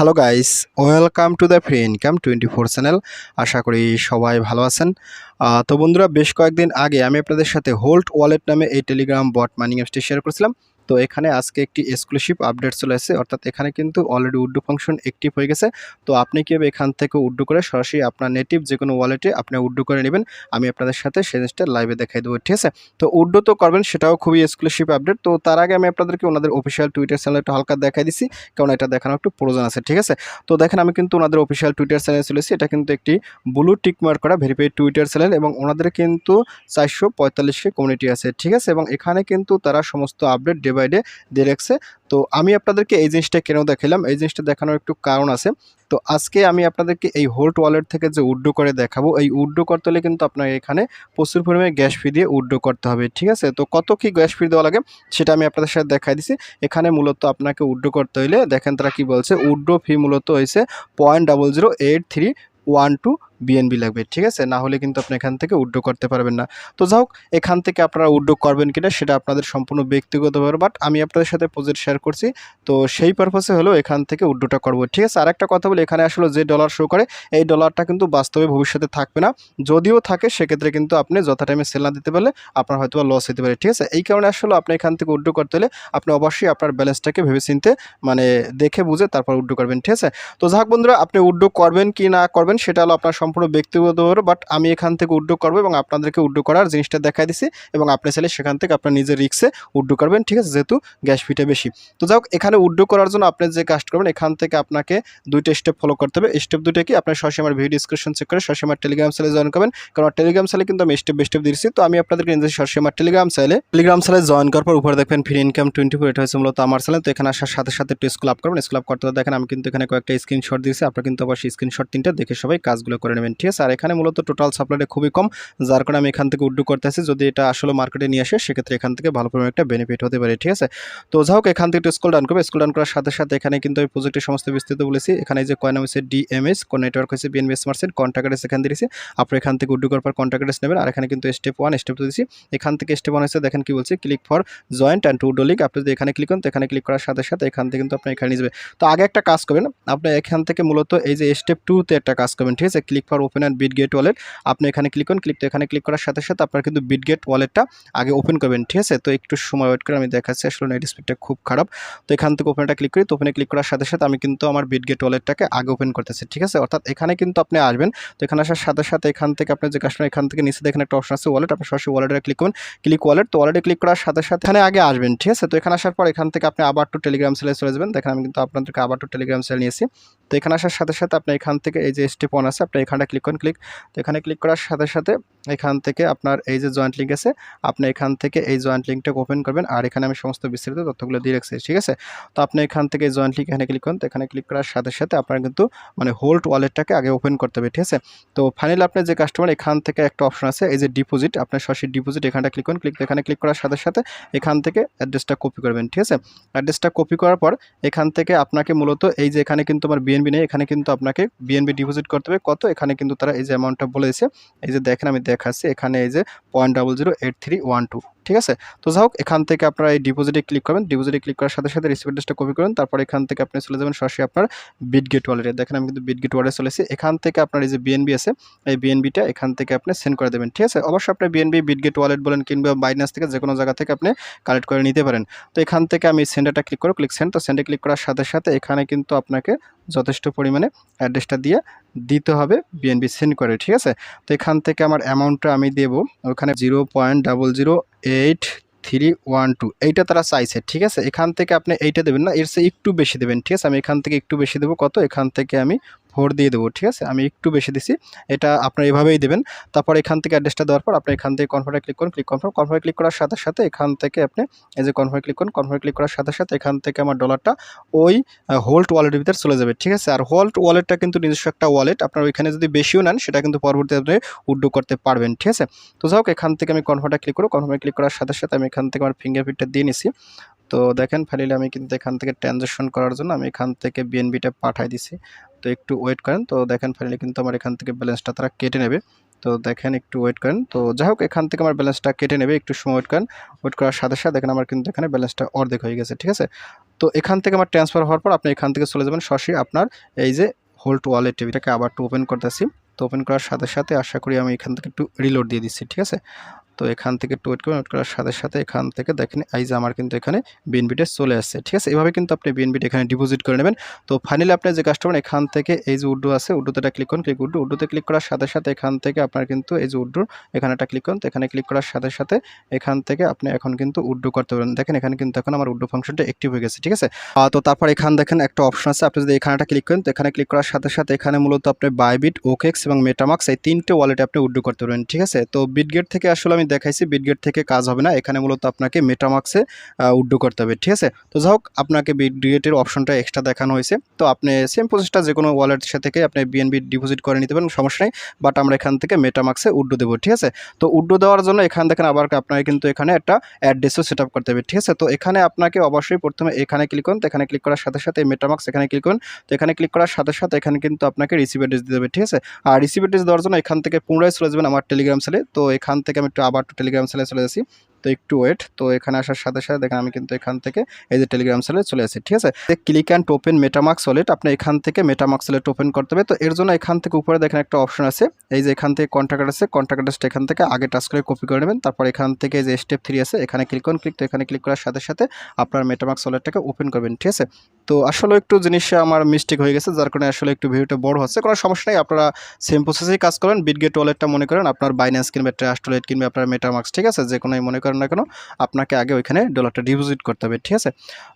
Hello guys, welcome to the free income twenty four channel. আশা করি সবাই ভালো আছেন। তো বন্ধুরা, বেশ কয়েকদিন আগে আমি আপনাদের সাথে হোল্ড ওয়ালেট নামে এই টেলিগ্রাম বট মানি অ্যাপসটি শেয়ার করেছিলাম। তো এখানে আজকে একটি এক্সক্লুসিভ আপডেট চলে এসেছে অর্থাৎ এখানে কিন্তু অলরেডি উড্ডু ফাংশন অ্যাক্টিভ হয়ে গেছে। তো আপনি কীভাবে এখান থেকে উড্ডু করে সরাসরি আপনার নেটিভ যে কোনো ওয়ালেটে আপনি উড্ডু করে নেবেন, আমি আপনাদের সাথে সেই জিনিসটা লাইভে দেখাই দেবো, ঠিক আছে? তো উড্ডু তো করবেন, সেটাও খুবই এক্সক্লুসিভ আপডেট তো তার আগে আমি আপনাদেরকে ওনাদের অফিসিয়াল টুইটার চ্যানেল একটু হালকা দেখাই দিছি, কারণ এটা দেখানো একটু প্রয়োজন আছে, ঠিক আছে? তো দেখেন, আমি কিন্তু ওনাদের অফিসিয়াল টুইটার চ্যানেল চলেছি এটা কিন্তু একটি ব্লু টিকমার্ক করা ভেরিফাইড টুইটার চ্যানেল এবং ওনাদের কিন্তু চারশো পঁয়তাল্লিশটি কমিউনিটি আছে, ঠিক আছে? এবং এখানে কিন্তু তারা সমস্ত আপডেট ডে বাই দিয়ে রাখছে তো আমি আপনাদেরকে এই জিনিসটা কেন দেখালাম? এই জিনিসটা দেখানোর একটু কারণ আছে। তো আজকে আমি আপনাদেরকে এই হোল্ড ওয়ালেট থেকে যে উড্ডো করে দেখাবো, এই উড্ডো করতে হলে কিন্তু আপনাকে এখানে প্রচুর পরিমাণে গ্যাস ফি দিয়ে উড্ডো করতে হবে, ঠিক আছে? তো কত কি গ্যাস ফি দেওয়া লাগে সেটা আমি আপনাদের সাথে দেখাই দিছি। এখানে মূলত আপনাকে উড্ডো করতে হইলে, দেখেন তারা কি বলছে, উড্ডো ফি মূলত হয়েছে point double zero eight three one two BNB লাগবে, ঠিক আছে? না হলে কিন্তু আপনি এখান থেকে উড্ডো করতে পারবেন না। তো যাই হোক, এখান থেকে আপনারা উড্ডো করবেন কিনা সেটা আপনাদের সম্পূর্ণ ব্যক্তিগত ব্যাপার বাট আমি আপনাদের সাথে প্রজেক্ট শেয়ার করছি। তো সেই পারপাসে হলেও এখান থেকে উড্ডোটা করব, ঠিক আছে? আরেকটা কথা বলি, এখানে আসলে যে ডলার শো করে, এই ডলারটা কিন্তু বাস্তবে ভবিষ্যতে থাকবে না। যদিও থাকে, সেক্ষেত্রে কিন্তু আপনি যথা টাইমে সেল না দিতে পারলে আপনার হয়তো লস হতে পারে, ঠিক আছে? এই কারণে আসলে আপনি এখান থেকে উড্ডো করতে হলে আপনি অবশ্যই আপনার ব্যালেন্সটাকে ভেবে চিনতে মানে দেখে বুঝে তারপর উড্ডো করবেন, ঠিক আছে? তো যাক বন্ধুরা, আপনি উড্ডো করবেন কি না করবেন, সেটা হলো আপনার সম্পূর্ণ ব্যক্তিগত ব্যাপার বাট আমি এখান থেকে উড্ডো করব এবং আপনাদেরকে উড্ডো করার জিনিসটা দেখাই দিছি এবং আপনি চাইলে সেখান থেকে আপনার নিজের রিক্সে উড্ডো করবেন, ঠিক আছে? যেহেতু গ্যাস ফিটা বেশি। তো যাই হোক, এখানে উড্ডো করার জন্য আপনি যে কাজ করবেন, এখান থেকে আপনাকে দুইটা স্টেপ ফলো করতে হবে। স্টেপ দুটো কি? আপনার সরাসরি আমার ভিডিও ডিসক্রিপশন চেক করে সরাসরি আমার টেলিগ্রাম চ্যানেলে জয়েন করবেন। কারণ টেলিগ্রাম চ্যানেলে কিন্তু আমি স্টেপ বাই স্টেপ দিয়েছি। তো আমি আপনাদেরকে নিজে সরাসরি আমার টেলিগ্রাম চ্যানেলে টেলিগ্রাম চ্যানেলে জয়েন করার পর উপরে দেখবেন ফ্রি ইনকাম টোয়েন্টি ফোর এটা হচ্ছে মূলত আমার চ্যানেল তো এখানে আসার সাথে সাথে একটু স্কুল আপ করবেন। স্কুল আপ করতে দেখেন আমি কিন্তু এখানে কয়েকটা স্ক্রিনশট দিয়েছি। আপনারা কিন্তু অবশ্যই স্ক্রিনশট তিনটা দেখে সবাই কাজগুলো করে নেবেন, ঠিক আছে? আর এখানে মূলত টোটাল সাপ্লাইটা খুবই কম, যার কারণে আমি এখান থেকে উড্ডু করতেছি যদি এটা আসলে মার্কেটে নিয়ে আসে, সেক্ষেত্রে এখান থেকে ভালো পরিমাণে একটা বেনিফিট হতে পারে, ঠিক আছে? তো যাই হোক, এখান থেকে একটু স্কুল ডান করবে। স্কুল ডান করার সাথে সাথে এখানে কিন্তু আমি প্রজেক্টের সমস্ত বিস্তৃত বলেছি। এখানে যে কয়েন হচ্ছে ডিএমএস কোন নেটওয়ার্ক হয়েছে বিএনবি স্মার্ট স্মার্টসেট কন্ট্যাক্টার্স এখানে দিয়েছি। আপনি এখান থেকে উড্ডু করার পর কন্ট্যাক্টার্স নেবেন। আর এখানে কিন্তু স্টেপ ওয়ান স্টেপ টু দিয়েছি। এখান থেকে স্টেপ ওয়ান হয়েছে দেখেন কি বলছে click for joint and to ডোলিক আপনি যদি এখানে ক্লিক করেন, তো এখানে ক্লিক করার সাথে সাথে এখান থেকে কিন্তু আপনি এখানে নিয়ে যাবে তো আগে একটা কাজ করবেন, আপনি এখান থেকে মূলত এই যে স্টেপ টুতে একটা কাজ করবেন, ঠিক আছে? Click for open and Bitget wallet আপনি এখানে ক্লিক করুন ক্লিক তো এখানে ক্লিক করার সাথে সাথে আপনার কিন্তু বিট গেট ওয়ালেটটা আগে ওপেন করবেন, ঠিক আছে? তো একটু সময় ওয়েট করে আমি দেখাচ্ছি, আসলে নেট স্পিডটা খুব খারাপ। তো এখান থেকে ওপেনটা ক্লিক করি, তো ওপেনে ক্লিক করার সাথে সাথে আমি কিন্তু আমার বিট গেট ওয়ালেটটাকে আগে ওপেন করতেছি, ঠিক আছে? অর্থাৎ এখানে কিন্তু আপনি আসবেন, তো এখানে আসার সাথে সাথে এখান থেকে আপনি যে কাস্টমার এখান থেকে নিচে দেখেন একটা অপশন আছে ওয়ালেট আপনি সরাসরি ওয়ালেটে ক্লিক করুন ক্লিক ওয়ালেট তো ওয়ালেটে ক্লিক করার সাথে সাথে এখানে আগে আসবেন, ঠিক আছে? তো এখানে আসার পর এখান থেকে আপনি আবার টু টেলিগ্রাম সেলে চলে যাবেন, দেখেন আমি কিন্তু আপনাদেরকে আবার টু টেলিগ্রাম সেল নিয়েছি তো এখানে আসার সাথে সাথে আপনি এখান থেকে এই যে স্টেপ ওয়ান আছে, আপনি এখানটা ক্লিক করুন ক্লিক তো এখানে ক্লিক করার সাথে সাথে এখান থেকে আপনার এই যে জয়েন্ট লিঙ্ক আছে, আপনি এখান থেকে এই জয়েন্ট লিঙ্কটা ওপেন করবেন আর এখানে আমি সমস্ত বিস্তারিত তথ্যগুলো দিয়ে রাখছি, ঠিক আছে? তো আপনি এখান থেকে এই জয়েন্ট লিঙ্ক এখানে ক্লিক করুন, তো এখানে ক্লিক করার সাথে সাথে আপনার কিন্তু মানে হোল্ড ওয়ালেটটাকে আগে ওপেন করতে হবে, ঠিক আছে? তো ফাইনালি আপনার যে কাস্টমার এখান থেকে একটা অপশন আছে, এই যে ডিপোজিট আপনার সরাসরি ডিপোজিট এখানটা ক্লিক করুন ক্লিক এখানে ক্লিক করার সাথে সাথে এখান থেকে অ্যাড্রেসটা কপি করবেন, ঠিক আছে? অ্যাড্রেসটা কপি করার পর এখান থেকে আপনাকে মূলত এই যে এখানে কিন্তু আমার বিএনবি নেই, এখানে কিন্তু আপনাকে বিএনবি ডিপোজিট করতে হবে, কত? এখানে কিন্তু তারা এই যে অ্যামাউন্টটা বলেছে এই যে দেখেন আমি দেখাচ্ছি। এখানে এই যে point double zero eight three one two ঠিক আছে? তো যাই হোক, এখান থেকে আপনারা এই ডিপোজিটে ক্লিক করবেন। ডিপোজিটে ক্লিক করার সাথে সাথে রিসিভ অ্যাড্রেসটা কপি করুন। তারপর এখান থেকে আপনি চলে যাবেন সরাসরি আপনার বিটগেট ওয়ালেটে দেখেন, আমি কিন্তু বিট বিটগেট ওয়ালেটে চলেছি এখান থেকে আপনার এই যে বিএনবি আছে, এই বিএনবিটা এখান থেকে আপনি সেন্ড করে দেবেন। ঠিক আছে? অবশ্যই আপনি বিএনবি বিটগেট ওয়ালেট বলেন কিংবা বাইনাস থেকে যে কোনো জায়গা থেকে আপনি কালেক্ট করে নিতে পারেন। তো এখান থেকে আমি সেন্ডারটা ক্লিক করো ক্লিক সেন্ড তো সেন্ডে ক্লিক করার সাথে সাথে এখানে কিন্তু আপনাকে যথেষ্ট পরিমাণে অ্যাড্রেসটা দিয়ে দিতে হবে বিএনবি সেন্ড করে। ঠিক আছে? তো এখান থেকে আমার অ্যামাউন্টটা আমি দেবো। ওখানে zero point double zero eight three one two এইটা তারা চাইছে, ঠিক আছে? এখান থেকে আপনি এইটা দেবেন না, এর সে একটু বেশি দেবেন, ঠিক আছে? আমি এখান থেকে একটু বেশি দেবো, কত? এখান থেকে আমি ফোর দিয়ে দেবো, ঠিক আছে? আমি একটু বেশি দিছি। এটা আপনার এভাবেই দেবেন। তারপর এখান থেকে অ্যাড্রেসটা দেওয়ার পর আপনি এখান থেকে কনফার্মে ক্লিক করুন। ক্লিক কনফার্ম কনফার্মে ক্লিক করার সাথে সাথে এখান থেকে আপনি এই যে কনফার্মে ক্লিক করুন কনফার্মে ক্লিক করার সাথে সাথে এখান থেকে আমার ডলারটা ওই হোল্ড ওয়ালেটের ভিতরে চলে যাবে, ঠিক আছে? আর হোল্ড ওয়ালেটটা কিন্তু নিজস্ব একটা ওয়ালেট আপনার ওইখানে যদি বেশিও নেন, সেটা কিন্তু পরবর্তীতে আপনি উড্ডো করতে পারবেন, ঠিক আছে? তো যাই হোক, এখান থেকে আমি কনফার্মটা ক্লিক করব কনফার্মে ক্লিক করার সাথে সাথে আমি এখান থেকে আমার ফিঙ্গারপ্রিন্টটা দিয়ে নিছি। তো দেখেন ফাইনালি আমি কিন্তু এখান থেকে ট্রানজ্যাকশন করার জন্য আমি এখান থেকে বিএনবিটা পাঠাই দিছি। তো একটু ওয়েট করেন। তো দেখেন ফাইনালি কিন্তু আমার এখান থেকে ব্যালেন্সটা তারা কেটে নেবে। তো দেখেন একটু ওয়েট করেন। তো যাই হোক, এখান থেকে আমার ব্যালেন্সটা কেটে নেবে। একটু সময় ওয়েট করেন। ওয়েট করার সাথে সাথে দেখেন আমার কিন্তু এখানে ব্যালেন্সটা অর্ধেক হয়ে গেছে, ঠিক আছে? তো এখান থেকে আমার ট্রান্সফার হওয়ার পর আপনি এখান থেকে চলে যাবেন সরাসরি আপনার এই যে হোল্ড ওয়ালেট টিভিটাকে আবার একটু ওপেন করতেছি। তো ওপেন করার সাথে সাথে আশা করি আমি এখান থেকে একটু রিলোড দিয়ে দিচ্ছি, ঠিক আছে? তো এখান থেকে একটু ওয়েট করুন ওয়েট করার সাথে সাথে এখান থেকে দেখেন, এই যে আমার কিন্তু এখানে বিএনবিটা চলে আসছে। ঠিক আছে? এভাবে কিন্তু আপনি বিএনবিটা এখানে ডিপোজিট করে নেবেন। তো ফাইনালি আপনি যে কাস্টমার এখান থেকে এই যে উড্ডু আছে উড্ডুতে ক্লিক করুন। ক্লিক উড্ডু উড্ডুতে ক্লিক করার সাথে সাথে এখান থেকে আপনার কিন্তু এই যে উড্ডুর এখানে একটা ক্লিক করুন। তো এখানে ক্লিক করার সাথে সাথে এখান থেকে আপনি এখন কিন্তু উড্ডু করতে পারেন। দেখেন, এখানে কিন্তু এখন আমার উড্ডু ফাংশনটা অ্যাক্টিভ হয়ে গেছে। ঠিক আছে? তো তারপর এখান দেখেন একটা অপশন আছে। আপনি যদি এখানে একটা ক্লিক করেন, তো এখানে ক্লিক করার সাথে সাথে এখানে মূলত আপনি বাইবিট ওকেক্স এবং মেটামাক্স এই তিনটে ওয়ালেটে আপনি উড্ডু করতে পারবেন। ঠিক আছে? তো বিটগেট থেকে আসলে আমি দেখাইছি বিটগেট থেকে কাজ হবে না। এখানে মূলত আপনাকে মেটামাক্সে উড্ডু করতে হবে, ঠিক আছে? তো যাই হোক, আপনাকে বিটগেটের অপশনটা এক্সট্রা দেখানো হয়েছে। তো আপনি সেম প্রসেসটা যে কোনো ওয়ালেট থেকে আপনি বিএনবি ডিপোজিট করে নিতে পারেন, সমস্যা নেই। বাট আমরা এখান থেকে মেটামাক্সে উড্ডু দেবো, ঠিক আছে? তো উড্ডু দেওয়ার জন্য এখান দেখেন আবার আপনাকে কিন্তু এখানে একটা অ্যাড্রেসও সেট করতে হবে, ঠিক আছে? তো এখানে আপনাকে অবশ্যই প্রথমে এখানে ক্লিক করুন, তো এখানে ক্লিক করার সাথে সাথে মেটামাক্স এখানে ক্লিক করুন। তো এখানে ক্লিক করার সাথে সাথে এখানে কিন্তু আপনাকে রিসিভ অ্যাড্রেস দিতে হবে, ঠিক আছে? আর রিসিভ অ্যাড্রেস দেওয়ার জন্য এখান থেকে পুনরায় চলে যাবেন আমার টেলিগ্রাম সেলে তো এখান থেকে আমি একটু আবার একটু টেলিগ্রাম সেলে চলে আসি তো একটু ওয়েট তো এখানে আসার সাথে সাথে দেখেন আমি কিন্তু এখান থেকে এই যে টেলিগ্রাম সেলে চলে আসি ঠিক আছে? Click and open MetaMask wallet আপনি এখান থেকে মেটামাক্স ওয়ালেট ওপেন করতে হবে। তো এর জন্য এখান থেকে উপরে দেখেন একটা অপশন আছে। এই যে এখান থেকে কন্ট্যাক্ট আছে কন্ট্যাক্ট অ্যাড্রেসটা এখান থেকে আগে টাচ করে কপি করে নেবেন। তারপর এখান থেকে যে স্টেপ থ্রি আছে, এখানে ক্লিক করুন ক্লিক তো এখানে ক্লিক করার সাথে সাথে আপনার মেটামাক্স ওয়ালেটটাকে ওপেন করবেন, ঠিক আছে? তো আসলে একটু জিনিসটা আমার মিস্টেক হয়ে গেছে, যার কারণে আসলে একটু ভিডিওটা বড় হচ্ছে। কোনো সমস্যা নেই, আপনারা সেম প্রসেসেই কাজ করেন। বিটগেট ওয়ালেটটা মনে করেন, আপনার বাইন্যান্স কিনবে ট্রাস্ট ওয়ালেট কিনবে আপনার মেটামাক্স ঠিক আছে? যে কোনোই মনে করেন না কেন, আপনাকে আগে ওইখানে ডলারটা ডিপোজিট করতে হবে, ঠিক আছে?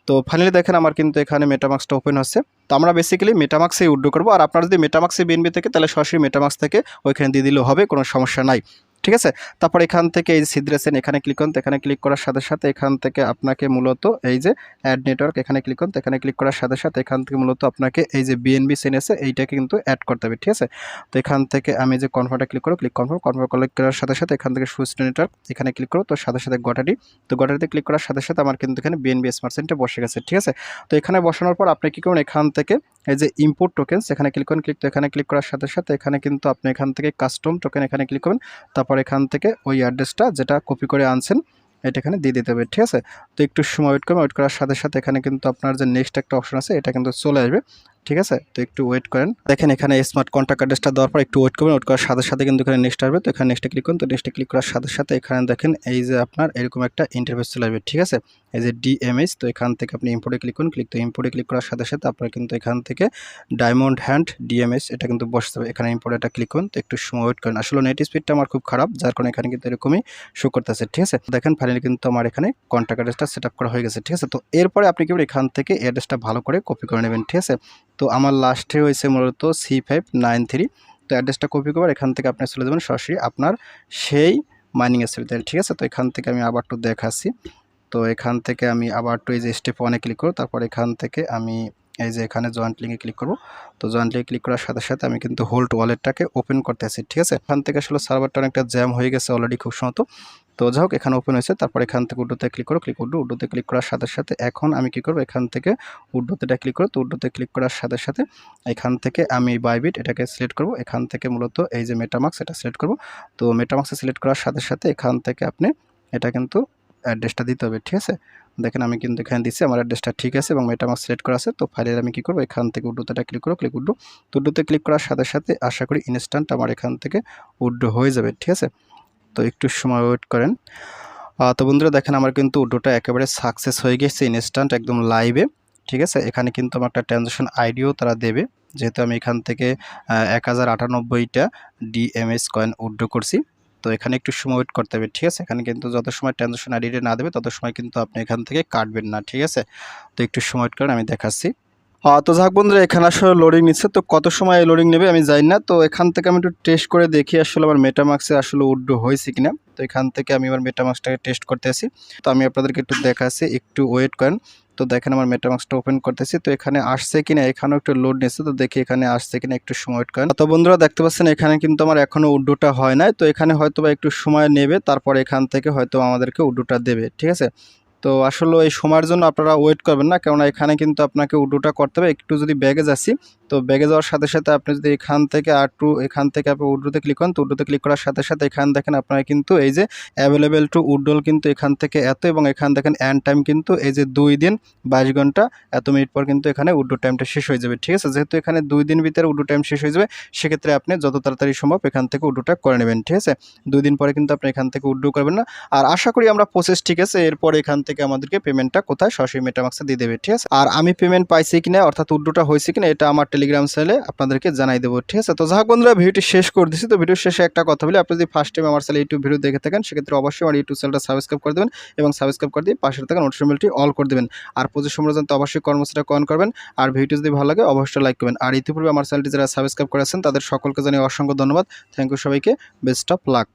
তো ফাইনালি দেখেন আমার কিন্তু এখানে মেটামাক্সটা ওপেন হচ্ছে। তো আমরা বেসিক্যালি মেটামাক্সে উড্ডো করব। আর আপনার যদি মেটামাক্সে বিএনবি থেকে, তাহলে সরাসরি মেটামাক্স থেকে ওইখানে দিয়ে দিলেও হবে, কোনো সমস্যা নাই। ঠিক আছে? তারপর এখান থেকে এই সিদ্রেসেন এখানে ক্লিক করুন, এখানে ক্লিক করার সাথে সাথে এখান থেকে আপনাকে মূলত এই যে অ্যাড নেটওয়ার্ক এখানে ক্লিক করুন, এখানে ক্লিক করার সাথে সাথে এখান থেকে মূলত আপনাকে এই যে বিএনবি সেন আছে, এইটাকে কিন্তু অ্যাড করতে হবে, ঠিক আছে? তো এখান থেকে আমি যে কনফার্মটা ক্লিক করো ক্লিক কনফার্ম কনফার্ম ক্লিক করার সাথে সাথে এখান থেকে সুইচ নেটওয়ার্ক এখানে ক্লিক করো, তো সাথে সাথে গটাডি তো গটাডিতে ক্লিক করার সাথে সাথে আমার কিন্তু এখানে বিএনবি স্মার্ট সেন্টার বসে গেছে, ঠিক আছে? তো এখানে বসানোর পর আপনি কী করুন, এখান থেকে এই যে ইম্পোর্ট টোকেন্স এখানে ক্লিক করুন ক্লিক তো এখানে ক্লিক করার সাথে সাথে এখানে কিন্তু আপনি এখান থেকে কাস্টম টোকেন এখানে ক্লিক করুন তারপর এখান থেকে ওই অ্যাড্রেসটা যেটা কপি করে আনছেন, এটা এখানে দিয়ে দিতে হবে, ঠিক আছে? তো একটু সময় ওয়েট করবেন ওয়েট করার সাথে সাথে এখানে কিন্তু আপনার যে নেক্সট একটা অপশন আছে, এটা কিন্তু চলে আসবে। ঠিক আছে? তো একটু ওয়েট করেন। দেখেন এখানে স্মার্ট কন্ট্যাক্ট অ্যাড্রেসটা দেওয়ার পর একটু ওয়েট করবেন ওয়েট করার সাথে সাথে কিন্তু এখানে নেক্সট আসবে। তো এখানে নেক্সটে ক্লিক করুন, তো নেক্সটে ক্লিক করার সাথে সাথে এখানে দেখেন এই যে আপনার এরকম একটা ইন্টারভেস চলে আসবে, ঠিক আছে? এই যে ডিএমএস তো এখান থেকে আপনি ইম্পোর্টে ক্লিক করুন ক্লিক তো ইম্পোর্টে ক্লিক করার সাথে সাথে আপনার কিন্তু এখান থেকে ডায়মন্ড হ্যান্ড ডিএমএস এটা কিন্তু বসতে হবে এখানে ইম্পোর্টে এটা ক্লিক করুন, তো একটু সময় ওয়েট করেন। আসলে নেট স্পিডটা আমার খুব খারাপ, যার কারণে এখানে কিন্তু এরকমই শো করতেছে, ঠিক আছে? দেখেন ফাইনালি কিন্তু আমার এখানে কন্ট্যাক্ট অ্যাড্রেসটা সেট আপ করা হয়ে গেছে, ঠিক আছে? তো এরপরে আপনি কি করবেন এখান থেকে অ্যাড্রেসটা ভালো করে কপি করে নেবেন, ঠিক আছে? তো আমার লাস্টে হয়েছে মূলত সি ফাইভ নাইন থ্রি তো অ্যাড্রেসটা কপি করবার এখান থেকে আপনি চলে যাবেন সরাসরি আপনার সেই মাইনিং এসের ঠিক আছে? তো এখান থেকে আমি আবার একটু দেখাচ্ছি। তো এখান থেকে আমি আবার একটু এই যে স্টেপ ওয়ানে ক্লিক করো, তারপর এখান থেকে আমি এই যে এখানে জয়েন্ট লিঙ্কে ক্লিক করব। তো জয়েন্ট লিঙ্কে ক্লিক করার সাথে সাথে আমি কিন্তু হোল্ড ওয়ালেটটাকে ওপেন করতে আছি, ঠিক আছে? এখান থেকে আসলে সার্ভারটা অনেকটা জ্যাম হয়ে গেছে অলরেডি খুব সম্ভবত। তো যাই হোক এখানে ওপেন হয়েছে। তারপর এখান থেকে উড্ডোতে ক্লিক করো। ক্লিক উড্ডো উড্ডোতে ক্লিক করার সাথে সাথে এখন আমি কি করব? এখান থেকে উড্ডোতেটা ক্লিক করো। তো উড্ডোতে ক্লিক করার সাথে সাথে এখান থেকে আমি বাইবিট এটাকে সিলেক্ট করব। এখান থেকে মূলত এই যে মেটামাক্স এটা সিলেক্ট করব। তো মেটামাক্সে সিলেক্ট করার সাথে সাথে এখান থেকে আপনি এটা কিন্তু অ্যাড্রেসটা দিতে হবে, ঠিক আছে? দেখেন আমি কিন্তু এখানে দিচ্ছি, আমার অ্যাড্রেসটা ঠিক আছে এবং মেটামাক্স সিলেক্ট করা আছে, তো ফাইলের আমি কী করব? এখান থেকে উড্ডোতেটা ক্লিক করো ক্লিক উড্ডো। তো উড্ডোতে ক্লিক করার সাথে সাথে আশা করি ইনস্ট্যান্ট আমার এখান থেকে উড্ডো হয়ে যাবে, ঠিক আছে? তো একটু সময় ওয়েট করেন। তো বন্ধুরা দেখেন আমার কিন্তু উড্ডোটা একেবারে সাকসেস হয়ে গেছে ইনস্ট্যান্ট একদম লাইভে ঠিক আছে? এখানে কিন্তু আমার একটা ট্রানজ্যাকশন আইডিও তারা দেবে, যেহেতু আমি এখান থেকে এক হাজার আটানব্বইটা ডিএমএস কয়েন উড্ডো করছি। তো এখানে একটু সময় ওয়েট করতে হবে, ঠিক আছে? এখানে কিন্তু যত সময় ট্রানজেকশন আইডিটা না দেবে, তত সময় কিন্তু আপনি এখান থেকে কাটবেন না, ঠিক আছে? তো একটু সময় ওয়েট করেন, আমি দেখাচ্ছি। তো যাক বন্ধুরা, এখানে আসলে লোডিং নিচ্ছে। তো কত সময় লোডিং নেবে আমি জানি না। তো এখান থেকে আমি একটু টেস্ট করে দেখি আসলে আমার মেটামাক্সে আসলে উড্ডো হয়েছে কিনা। তো এখান থেকে আমি আমার মেটামাক্সটাকে টেস্ট করতে আসি তো আমি আপনাদেরকে একটু দেখাচ্ছি, একটু ওয়েট করেন। তো দেখেন আমার মেটামাক্সটা ওপেন করতেছি তো এখানে আসছে কিনা, এখানেও একটু লোড নিচ্ছে। তো দেখি এখানে আসছে কিনা, একটু সময় ওয়েট করেন। তো বন্ধুরা, দেখতে পাচ্ছেন এখানে কিন্তু আমার এখনও উড্ডোটা হয় নাই। তো এখানে হয়তো বা একটু সময় নেবে, তারপর এখান থেকে হয়তো আমাদেরকে উড্ডোটা দেবে, ঠিক আছে? তো আসলে এই সময়ের জন্য আপনারা ওয়েট করবেন না। কেননা এখানে কিন্তু আপনাকে উডোটা করতে হবে। একটু যদি ব্যাগে যাচ্ছি তো ব্যাগে যাওয়ার সাথে সাথে আপনি যদি এখান থেকে আর টু এখান থেকে আপনি উডোতে ক্লিক করেন, তো উডোতে ক্লিক করার সাথে সাথে এখান দেখেন আপনারা কিন্তু এই যে অ্যাভেলেবেল টু উডোল কিন্তু এখান থেকে এত এবং এখান দেখেন অ্যান্ড টাইম কিন্তু এই যে দুই দিন বাইশ ঘণ্টা, এত মিনিট পর কিন্তু এখানে উডো টাইমটা শেষ হয়ে যাবে। ঠিক আছে? যেহেতু এখানে দুই দিন ভিতরে উডো টাইম শেষ হয়ে যাবে, সেক্ষেত্রে আপনি যত তাড়াতাড়ি সম্ভব এখান থেকে উডোটা করে নেবেন। ঠিক আছে? দুই দিন পরে কিন্তু আপনি এখান থেকে উড্ডো করবেন না। আর আশা করি আমরা প্রসেস ঠিক আছে। এরপর এখান থেকে আমাদেরকে পেমেন্টটা কোথায়? সরাসরি মেটামাক্সে দিয়ে দেবে, ঠিক আছে? আর আমি পেমেন্ট পাইছি কিনা, অর্থাৎ উড্ডোটা হয়েছে কিনা, এটা আমার টেলিগ্রাম চ্যানেলে আপনাদেরকে জানাই দেবো, ঠিক আছে? তো যাই হোক বন্ধুরা, ভিডিওটি শেষ করে দিচ্ছি তো ভিডিও শেষে একটা কথা বলি, আপনি যদি ফার্স্ট টাইম আমার চ্যানেলে ইউটিউব ভিডিও দেখে থাকেন, সেক্ষেত্রে অবশ্যই আমার ইউটিউব চ্যানেলটা সাবস্ক্রাইব করে দেবেন এবং সাবস্ক্রাইব করে দিয়ে পাশে থাকা নোটিফিকেশনটি অল করে দেবেন। আর প্রচুর সময় জানতে অবশ্যই কর্মসূচিটা কন করবেন। আর ভিডিও যদি ভালো লাগে, অবশ্যই লাইক করবেন। আর ইতিপূর্বে আমার চ্যানেলটি যারা সাবস্ক্রাইব করেছেন, তাদের সকলকে জানিয়ে অসংখ্য ধন্যবাদ। থ্যাংক ইউ সবাইকে। Best of luck